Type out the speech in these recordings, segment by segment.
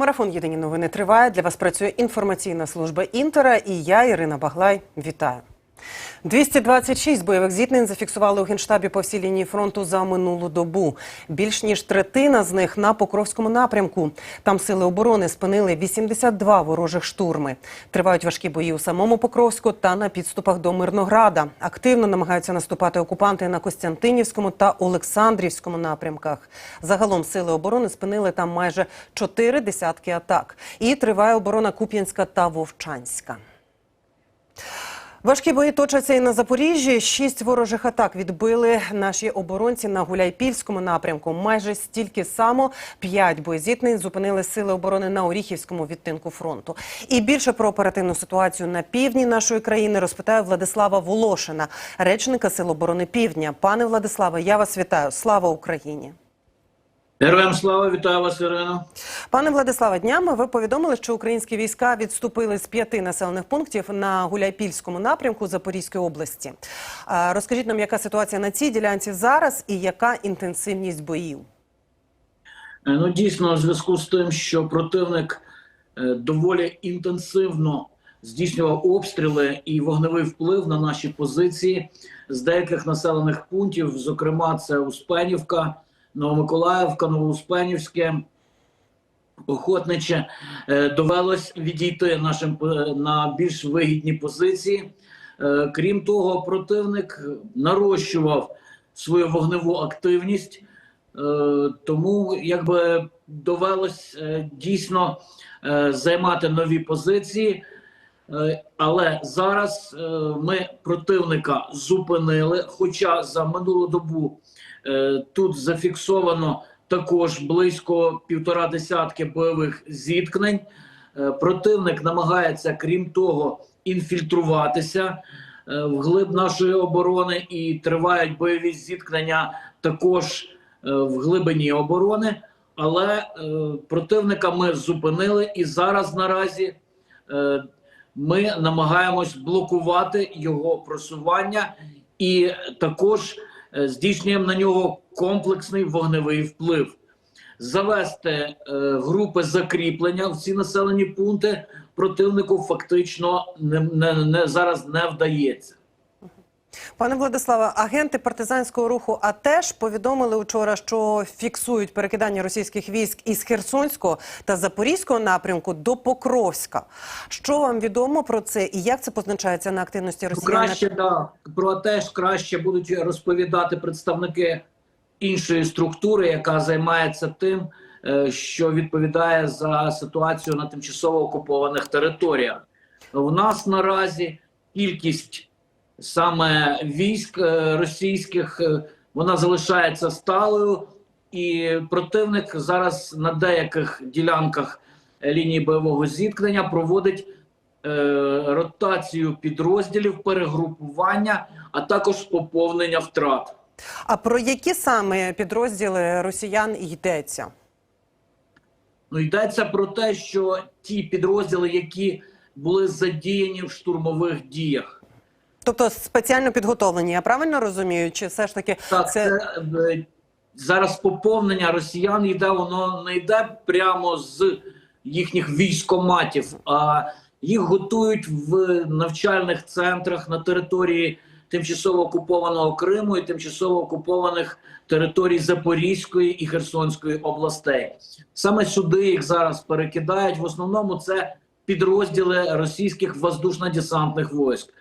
Марафон Єдині новини триває. Для вас працює інформаційна служба Інтера і я, Ірина Баглай. Вітаю. 226 бойових зіткнень зафіксували у генштабі по всій лінії фронту за минулу добу. Більш ніж третина з них на Покровському напрямку. Там сили оборони спинили 82 ворожих штурми. Тривають важкі бої у самому Покровську та на підступах до Мирнограда. Активно намагаються наступати окупанти на Костянтинівському та Олександрівському напрямках. Загалом сили оборони спинили там майже чотири десятки атак. І триває оборона Куп'янська та Вовчанська. Важкі бої точаться і на Запоріжжі. Шість ворожих атак відбили наші оборонці на Гуляйпільському напрямку. Майже стільки само п'ять боєзіткнень зупинили сили оборони на Оріхівському відтинку фронту. І більше про оперативну ситуацію на півдні нашої країни розпитаю Владислава Волошина, речника Сил оборони Півдня. Пане Владиславе, я вас вітаю. Слава Україні! Героям слава, вітаю вас, Ірино. Пане Владиславе, днями ви повідомили, що українські війська відступили з п'яти населених пунктів на Гуляйпільському напрямку Запорізької області. Розкажіть нам, яка ситуація на цій ділянці зараз і яка інтенсивність боїв? Е, Ну дійсно, у зв'язку з тим, що противник е, доволі інтенсивно здійснював обстріли і вогневий вплив на наші позиції з деяких населених пунктів, зокрема, це Успенівка, Новомиколаївка, Новоуспенівське. Охотниче Е, довелось відійти нашим е, на більш вигідні позиції. Е, Крім того, противник нарощував свою вогневу активність, тому якби довелось дійсно займати нові позиції. Але зараз ми противника зупинили. Хоча за минулу добу тут зафіксовано також близько півтора десятки бойових зіткнень. Е, Противник намагається, крім того, інфільтруватися е, в глиб нашої оборони і тривають бойові зіткнення також е, в глибині оборони. Але е, противника ми зупинили, і зараз наразі е, ми намагаємось блокувати його просування і також е, здійснюємо на нього комплексний вогневий вплив. Завести е, групи закріплення в ці населені пункти противнику фактично не, не, не зараз не вдається. Пане Владиславе, агенти партизанського руху АТЕШ повідомили вчора, що фіксують перекидання російських військ із Херсонського та Запорізького напрямку до Покровська. Що вам відомо про це і як це позначається на активності Ну, Росіян? краще да про теж краще будуть розповідати представники іншої структури, яка займається тим, е, що відповідає за ситуацію на тимчасово окупованих територіях. У нас наразі кількість саме військ е, російських е, вона залишається сталою, і противник зараз на деяких ділянках е, лінії бойового зіткнення проводить е, ротацію підрозділів, перегрупування, а також поповнення втрат. А про які саме підрозділи росіян йдеться? Ну йдеться про те, що ті підрозділи, які були задіяні в штурмових діях, Тобто спеціально підготовлені, я правильно розумію? Чи все ж таки так це це е, зараз поповнення росіян йде, воно не йде прямо з їхніх військоматів, а їх готують в навчальних центрах на території тимчасово окупованого Криму і тимчасово окупованих територій Запорізької і Херсонської областей. Саме сюди їх зараз перекидають. В основному це підрозділи російських воздушно-десантних військ.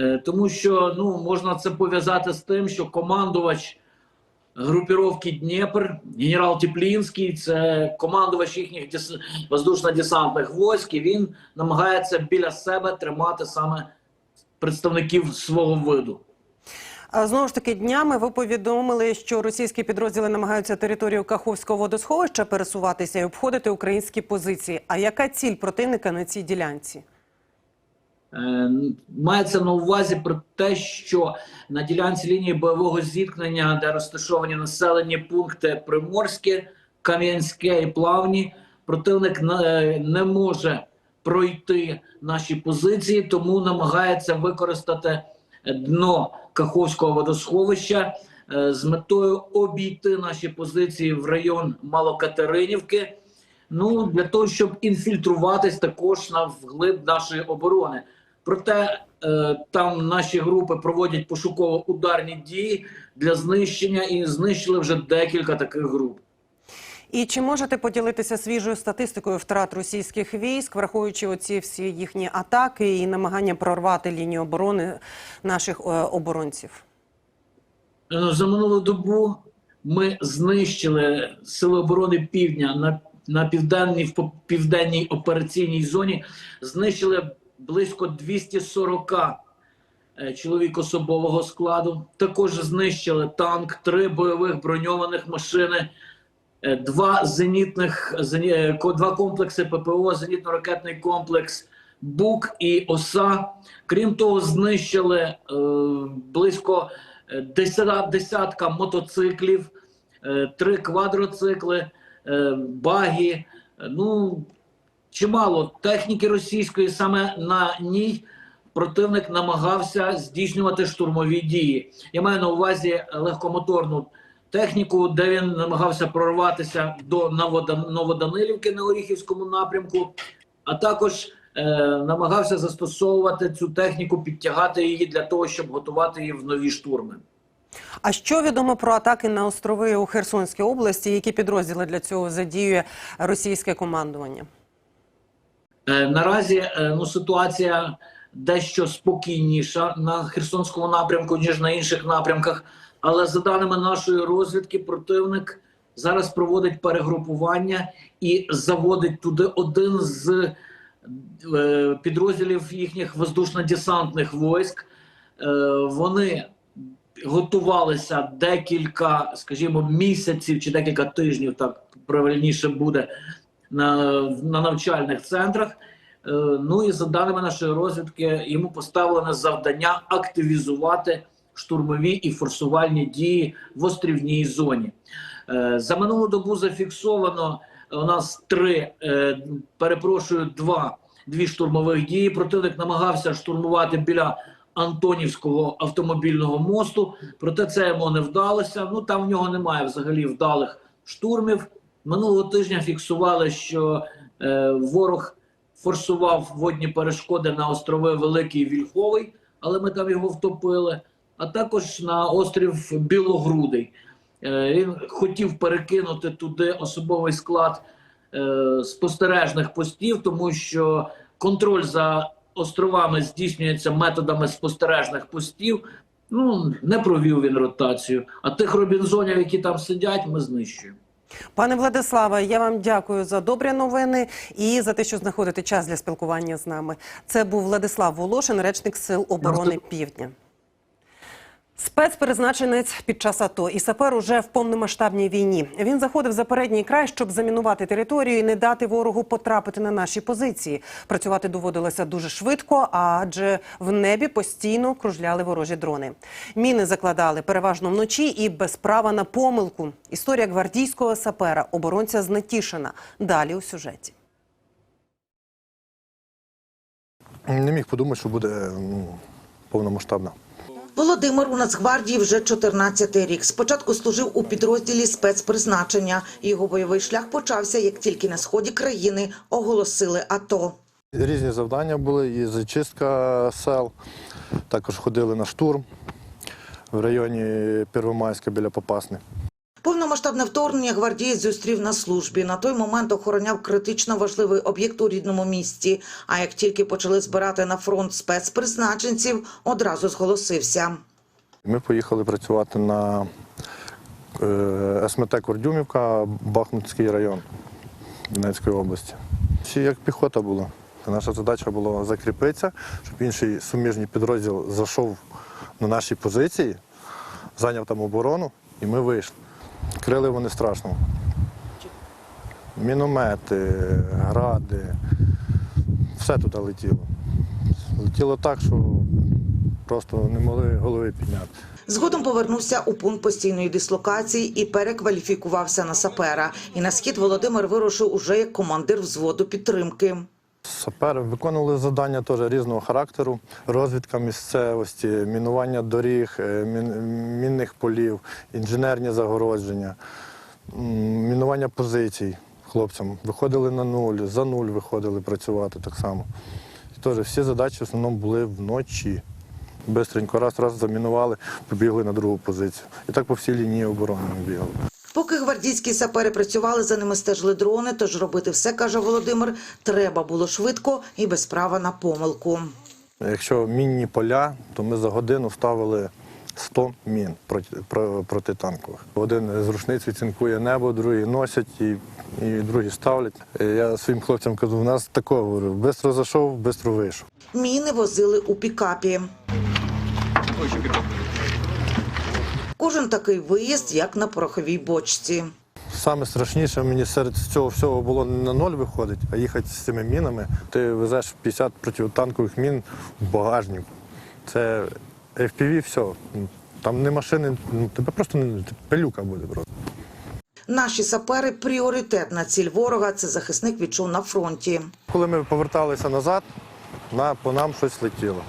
Е, Тому що ну можна це пов'язати з тим, що командувач групіровки Дніпр, генерал Теплінський, це командувач їхніх дес... воздушно-десантних військ, і він намагається біля себе тримати саме представників свого виду. Знову ж таки, днями ви повідомили, що російські підрозділи намагаються територію Каховського водосховища пересуватися і обходити українські позиції. А яка ціль противника на цій ділянці? Е, Мається на увазі про те, що на ділянці лінії бойового зіткнення, де розташовані населені пункти Приморське, Кам'янське і Плавні, противник не, не може пройти наші позиції, тому намагається використати дно Каховського водосховища е, з метою обійти наші позиції в район Малокатеринівки ну для того, щоб інфільтруватись також на вглиб нашої оборони. Проте е, там наші групи проводять пошуково-ударні дії для знищення і знищили вже декілька таких груп. І чи можете поділитися свіжою статистикою втрат російських військ, враховуючи оці всі їхні атаки і намагання прорвати лінію оборони наших е, оборонців? Е, За минулу добу ми знищили сили оборони Півдня на, на південній в південній операційній зоні. Знищили близько 240 е, чоловік особового складу. Також знищили танк, три бойових броньованих машини, е, два зенітних зені- е, два комплекси ППО, зенітно-ракетний комплекс. БУК і ОСА. Крім того, знищили близько е, десятка мотоциклів, три квадроцикли, баги. Е, Ну, чимало техніки російської саме на ній противник намагався здійснювати штурмові дії. Я маю на увазі легкомоторну техніку, де він намагався прорватися до Новодан- Новоданилівки на Оріхівському напрямку, а також е, намагався застосовувати цю техніку, підтягати її для того, щоб готувати її в нові штурми. А що відомо про атаки на острови у Херсонській області? Які підрозділи для цього задіює російське командування? Е, Наразі е, ну, ситуація дещо спокійніша на Херсонському напрямку, ніж на інших напрямках. Але за даними нашої розвідки, противник зараз проводить перегрупування і заводить туди один з е, підрозділів їхніх воздушно-десантних військ. Е, Вони готувалися декілька, скажімо, місяців чи декілька тижнів, так правильніше буде на, на навчальних центрах. Е, Ну і за даними нашої розвідки, йому поставлене завдання активізувати штурмові і форсувальні дії в острівній зоні. Е, За минулу добу зафіксовано у нас три, е, перепрошую, два дві штурмових дії. Противник намагався штурмувати біля Антонівського автомобільного мосту, проте це йому не вдалося. Ну там в нього немає взагалі вдалих штурмів. Минулого тижня фіксували, що е, ворог форсував водні перешкоди на острови Великий Вільховий, але ми там його втопили. А також на острів Білогрудий. Е, він хотів перекинути туди особовий склад е, спостережних постів, тому що контроль за островами здійснюється методами спостережних постів. Ну не провів він ротацію. А тих робінзонів, які там сидять, ми знищуємо. Пане Владиславе, я вам дякую за добрі новини і за те, що знаходите час для спілкування з нами. Це був Владислав Волошин, речник Сил оборони Півдня. Спецпризначенець під час АТО і сапер уже в повномасштабній війні. Він заходив за передній край, щоб замінувати територію і не дати ворогу потрапити на наші позиції. Працювати доводилося дуже швидко, адже в небі постійно кружляли ворожі дрони. Міни закладали переважно вночі і без права на помилку. Історія гвардійського сапера, оборонця з Нетішина. Далі у сюжеті. Не міг подумати, що буде повномасштабна. Володимир у Нацгвардії вже 14-й рік. Спочатку служив у підрозділі спецпризначення. Його бойовий шлях почався, як тільки на сході країни оголосили АТО. Різні завдання були, і зачистка сел. Також ходили на штурм в районі Первомайська біля Попасни. Повномасштабне вторгнення гвардієць зустрів на службі. На той момент охороняв критично важливий об'єкт у рідному місті. А як тільки почали збирати на фронт спецпризначенців, одразу зголосився. Ми поїхали працювати на е, СМТ Кордюмівка, Бахмутський район Донецької області. Всі як піхота була. Наша задача була закріпитися, щоб інший суміжний підрозділ зайшов на наші позиції, зайняв там оборону, і ми вийшли. Крили вони страшно. Міномети, гради, все туди летіло. Летіло так, що просто не могли голови підняти. Згодом повернувся у пункт постійної дислокації і перекваліфікувався на сапера. І на схід Володимир вирушив уже як командир взводу підтримки. Сапери виконували завдання теж різного характеру: розвідка місцевості, мінування доріг, е, мінних полів, інженерні загородження, мінування позицій. хлопцям. Виходили на нуль, за нуль виходили працювати так само. І теж всі задачі в основному були вночі. Бистренько раз, раз замінували, побігли на другу позицію. І так по всій лінії оборони бігали. Гвардійські сапери працювали, за ними стежили дрони, тож робити все, каже Володимир, треба було швидко і без права на помилку. Якщо мінні поля, то ми за годину ставили 100 мін протитанкових. Один з рушниць відцінкує небо, другий носять і, і другі ставлять. Я своїм хлопцям кажу, у нас такого говорю, бистро зайшов, бистро вийшов. Міни возили у пікапі. Кожен такий виїзд, як на пороховій бочці. Саме страшніше мені серед цього всього було не на ноль виходить, а їхати з цими мінами. Ти везеш 50 протитанкових мін в багажник. Це FPV, все. Там не машини, ну, тебе просто не пилюка буде просто. Наші сапери пріоритетна ціль ворога. Це захисник відчув на фронті. Коли ми поверталися назад, на, по нам щось летіло.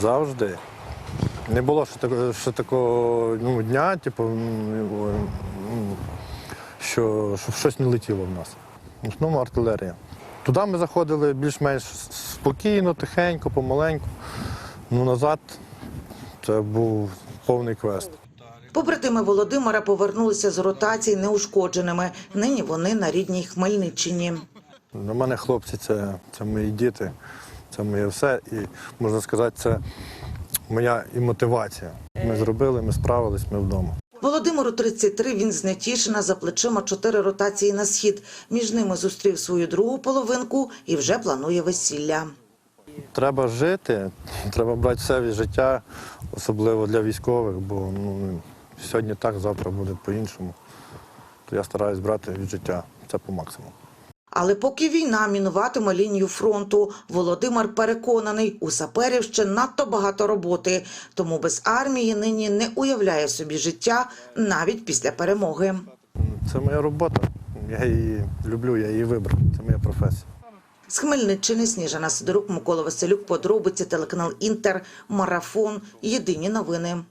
Завжди. Не було ще, такого- ще такого ну, дня, типу, м, що, щось не летіло в нас. В основному артилерія. Туди ми заходили більш-менш спокійно, тихенько, помаленьку. Ну, назад це був повний квест. Побратими Володимира повернулися з ротації неушкодженими. Нині вони на рідній Хмельниччині. Для мене хлопці це, це мої діти, це моє все. І можна сказати, це моя і мотивація. Ми зробили, ми справились, ми вдома. Володимиру 33, він з Нетішина за плечима чотири ротації на схід. Між ними зустрів свою другу половинку і вже планує весілля. Треба жити, треба брати все від життя, особливо для військових, бо ну, сьогодні так, завтра буде по-іншому. То я стараюсь брати від життя. Це по максимуму. Але поки війна мінуватиме лінію фронту, Володимир переконаний, у саперів ще надто багато роботи, тому без армії нині не уявляє собі життя навіть після перемоги. Це моя робота. Я її люблю, я її вибрав. Це моя професія. З Хмельниччини Сніжана Сидорук, Микола Василюк, подробиці, телеканал Інтер, Марафон, Єдині новини.